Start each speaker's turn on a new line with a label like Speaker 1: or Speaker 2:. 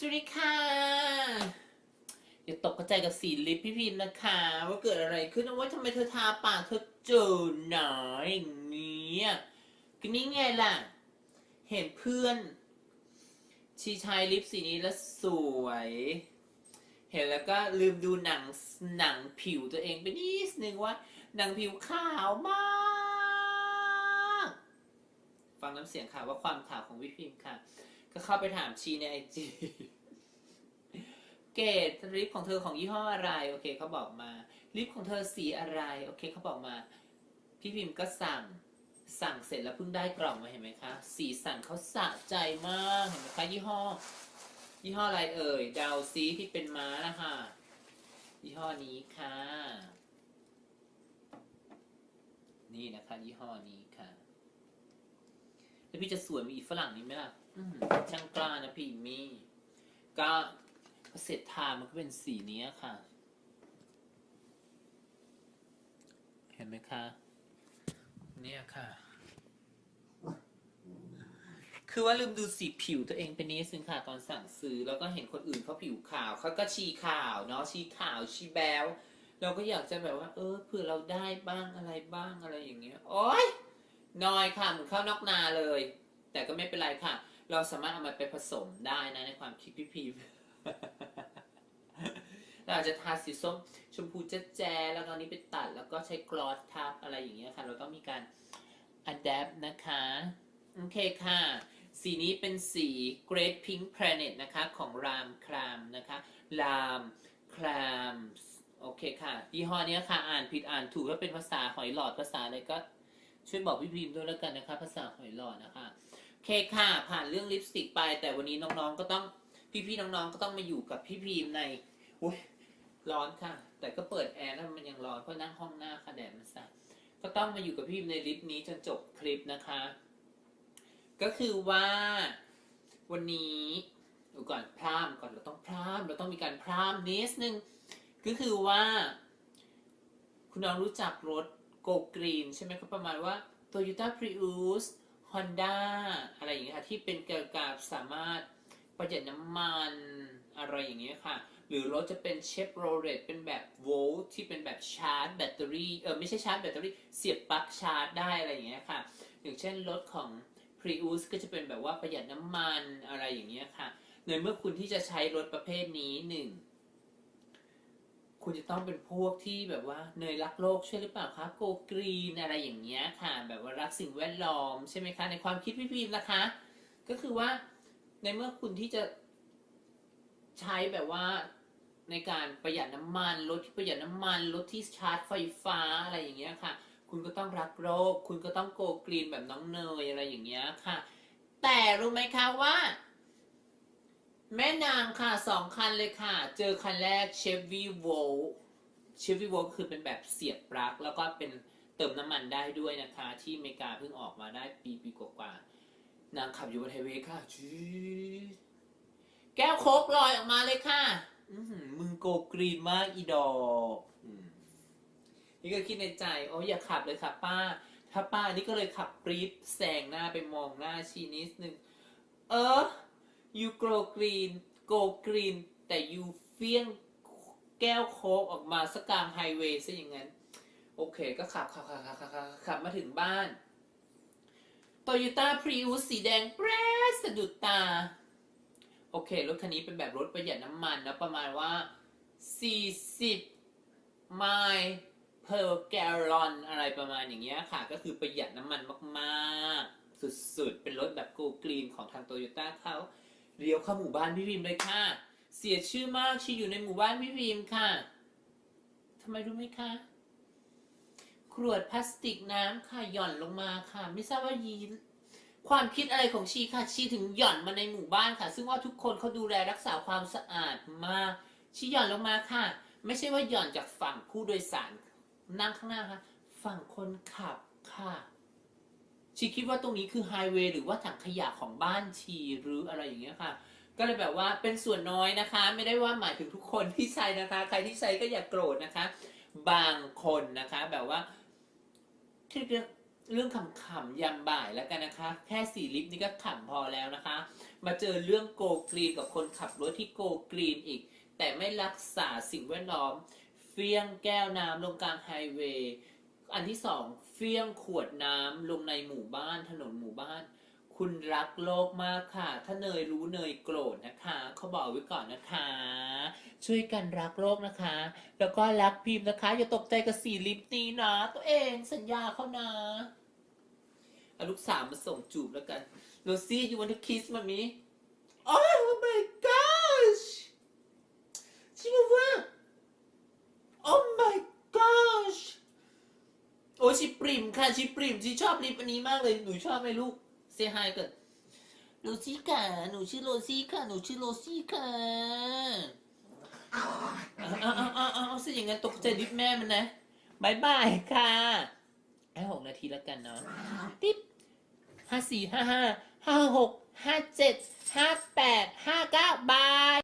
Speaker 1: สวัสดีค่ะอย่าตกกระจายกับสีลิปพี่พิมพ์นะคะ ว่าเกิดอะไรขึ้นว่าทำไมเธอทาปากเธอเจอหนาอย่างนี้ก็นี่ไงล่ะ เห็นเพื่อน ชีชายลิปสีนี้แล้วสวย เห็นแล้วก็ลืมดูหนังหนังผิวตัวเองไปนิดนึงว่า หนังผิวขาวมาก ฟังน้ำเสียงค่ะว่าความขาวของวิพิมพ์ค่ะ ก็เข้าไปถามชีในไอจีเกรดลิปของเธอของยี่ห้ออะไร โอเคเขาบอกมา ลิปของเธอสีอะไร โอเคเขาบอกมา พี่พิมพ์ก็สั่งสั่งเสร็จแล้วเพิ่งได้กล่องมาเห็นไหมคะ สีสันเขาสะใจมากเห็นไหมคะยี่ห้อ ยี่ห้ออะไรเอ่ยดาวซีที่เป็นม้านะคะยี่ห้อนี้ค่ะ นี่นะคะยี่ห้อนี้ค่ะ แล้วพี่จะสวยมีอีฝรั่งนี้ไหมล่ะอื้อหือช่างกล้านะพี่มี่ก็เสร็จทามันก็เป็นสีนี้ค่ะ เห็นไหมคะเนี่ยค่ะ คือว่าลืมดูสีผิวตัวเองเป็นนิดนึงค่ะ ตอนสั่งซื้อแล้วก็เห็นคนอื่นเขาผิวขาวเขาก็ชีขาวเนาะชีขาวชีแบวเราก็อยากจะแบบว่า เออเผื่อเราได้บ้างอะไรบ้างอะไรอย่างเงี้ยโอ๊ย น้อยค่ะเหมือนข้าวนอกนาเลย แต่ก็ไม่เป็นไรค่ะ เราสามารถเอามาไปผสมได้นะในความคิดพี่พีมเราอาจจะทาสีส้มชมพูแจ๊แจแล้วก็อันนี้ไปตัด แล้วก็ใช้กลอสทับอะไรอย่างเงี้ยค่ะ เราต้องมีการ adapt นะคะ โอเคค่ะ สีนี้เป็นสี Great Pink Planet นะคะ ของรามครามนะคะรามครามโอเคค่ะยี่ห้อนี้ค่ะ อ่านผิดอ่านถูกถ้าเป็นภาษาหอยหลอดภาษาอะไรก็ ช่วยบอกพี่พิมพ์ด้วยแล้วกันนะคะ ภาษาหอยหลอดนะคะโอเคค่ะ ผ่านเรื่องลิปสติกไป แต่วันนี้น้องๆก็ต้องพี่ๆน้องๆก็ต้องมาอยู่กับพี่พิมพ์ในอุ้ยร้อนค่ะ แต่ก็เปิดแอร์แล้วมันยังร้อนเพราะนั่งห้องหน้าค่ะแดดมันสั่นก็ต้องมาอยู่กับพี่พิมพ์ในลิปนี้จนจบคลิปนะคะ ก็คือว่าวันนี้ดี๋ยวก่อนพรามก่อนเราต้องพรามเราต้องมีการพรามนิดนึงก็คือว่า คุณน้องรู้จักรถ โกกรีนใช่ไหมก็ประมาณว่า Toyota Prius Honda อะไรอย่างเงี้ยค่ะที่เป็นเกี่ยวกับสามารถประหยัดน้ำมันอะไรอย่างเงี้ยค่ะ หรือรถจะเป็นเชฟโรเลตเป็นแบบโวลต์ที่เป็นแบบชาร์จแบตเตอรี่เออไม่ใช่ชาร์จแบตเตอรี่เสียบปลั๊กชาร์จได้อะไรอย่างเงี้ยค่ะอย่างเช่นรถของ Prius ก็จะเป็นแบบว่าประหยัดน้ำมันอะไรอย่างเงี้ยค่ะในเมื่อคุณที่จะใช้รถประเภทนี้หนึ่ง คุณจะต้องเป็นพวกที่แบบว่าเนยรักโลกใช่หรือเปล่าคะโกกรีนอะไรอย่างเงี้ยค่ะ แบบว่ารักสิ่งแวดล้อมใช่ไหมคะ ในความคิดพี่พีมนะคะ ก็คือว่าในเมื่อคุณที่จะใช้แบบว่าในการประหยัดน้ำมันรถที่ประหยัดน้ำมันรถที่ชาร์จไฟฟ้าอะไรอย่างเงี้ยค่ะ คุณก็ต้องรักโลก คุณก็ต้องโกกรีนแบบน้องเนยอะไรอย่างเงี้ยค่ะ แต่รู้ไหมคะว่า แม่นางค่ะสองคันเลยค่ะ เจอคันแรก Chevy Volt Chevy Volt คือเป็นแบบเสียบปลั๊กแล้วก็เป็นเติมน้ำมันได้ด้วยนะคะ ที่อเมริกาเพิ่งออกมาได้ปีปีกว่าๆนางขับอยู่บนไฮเวย์ค่ะจี๊ดแก้วโคกลอยออกมาเลยค่ะอมึงโกกรีนมากอีดอกนี่ก็คิดในใจ โอ้อย่าขับเลยค่ะ ป้า ถ้าป้านี่ก็เลยขับปรี๊ดแซงหน้าไปมองหน้าชีนิดนึง เออ you grow green go green แต่ you เฟี้ยงแก้วโค้กออกมาสกกลางไฮเวย์ซะอย่างนั้น โอเคก็ขับขับขับขับขับขับมาถึงบ้าน Toyota Prius สีแดงแปรสะดุดตา โอเค รถคันนี้เป็นแบบรถประหยัดน้ำมันนะประมาณว่า 40 ไมล์ per gallon อะไรประมาณอย่างเงี้ยค่ะ ก็คือประหยัดน้ำมันมาก ๆ สุด ๆ เป็นรถแบบโกกรีนของทางโตโยต้าเขา เลี้ยวเข้าหมู่บ้านพี่พิมพ์เลยค่ะ เสียชื่อมากชีอยู่ในหมู่บ้านพี่พิมพ์ค่ะทำไมรู้ไหมคะขวดพลาสติกน้ำค่ะหย่อนลงมาค่ะ ไม่ทราบว่ายีความคิดอะไรของชีค่ะ ชีถึงหย่อนมาในหมู่บ้านค่ะ ซึ่งว่าทุกคนเขาดูแลรักษาความสะอาดมากชีหย่อนลงมาค่ะ ไม่ใช่ว่าหย่อนจากฝั่งผู้โดยสารนั่งข้างหน้าค่ะ ฝั่งคนขับค่ะ ชีคิดว่าตรงนี้คือไฮเวย์หรือว่าถังขยะของบ้านชีหรืออะไรอย่างเงี้ยค่ะ ก็เลยแบบว่าเป็นส่วนน้อยนะคะ ไม่ได้ว่าหมายถึงทุกคนที่ใช้นะคะ ใครที่ใช้ก็อย่าโกรธนะคะ บางคนนะคะ แบบว่าคือเรื่องขำๆยามบ่ายแล้วกันนะคะ แค่สี่ลิฟต์นี่ก็ขำพอแล้วนะคะ มาเจอเรื่องโกกรีนกับคนขับรถที่โกกรีนอีก แต่ไม่รักษาสิ่งแวดล้อม เฟี้ยงแก้วน้ำลงกลางไฮเวย์ อันที่สองเฟี้ยงขวดน้ำลงในหมู่บ้านถนนหมู่บ้าน คุณรักโลกมากค่ะ ถ้าเนยรู้เนยโกรธนะคะเขาบอกไว้ก่อนนะคะ ช่วยกันรักโลกนะคะ แล้วก็รักพิมพ์นะคะ อย่าตกใจกับสีลิปนี้นะ ตัวเองสัญญาเขานะเอาลูกสาวมาส่งจูบแล้วกันโรซี่ you want to kiss มามี oh my gosh จริงเหรอ oh my gosh โอ้ยชิปริม ค่ะชิปริมชิชอบลิปอันนี้มากเลย หนูชอบไหมลูกเซฮายก่อนโรซี่ค่ะ หนูชื่อโรซี่ค่ะ หนูชื่อโรซี่ค่ะเอาเอาเอาเอาเอาเอาสิอย่างนั้นตกใจลิปแม่มันนะบายบายค่ะให้หกนาทีแล้วกันเนาะติ๊บห้าสี่ห้าห้าห้าหกห้าเจ็ดห้าแปดห้าเก้าบาย